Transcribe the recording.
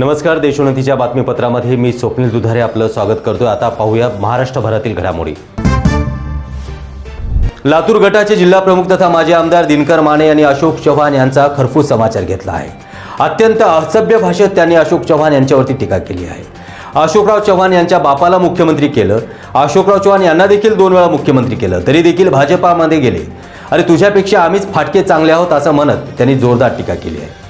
नमस्कार देशोन्नतीच्या बातमीपत्रामध्ये मी स्वप्नील दुधारे आपलं स्वागत करतोय. आता पाहूया महाराष्ट्रभरातील घडामोडी. लातूर गटाचे जिल्हाप्रमुख तथा माजी आमदार दिनकर माने यांनी अशोक चव्हाण यांचा खरफूस समाचार घेतला आहे. अत्यंत असभ्य भाषेत त्यांनी अशोक चव्हाण यांच्यावरती टीका केली आहे. अशोकराव चव्हाण यांच्या बापाला मुख्यमंत्री केलं. अशोकराव चव्हाण यांना देखील दोन वेळा मुख्यमंत्री केलं. तरी देखील भाजपामध्ये गेले. अरे तुझ्यापेक्षा आम्हीच फाटके चांगले आहोत असं म्हणत त्यांनी जोरदार टीका केली आहे.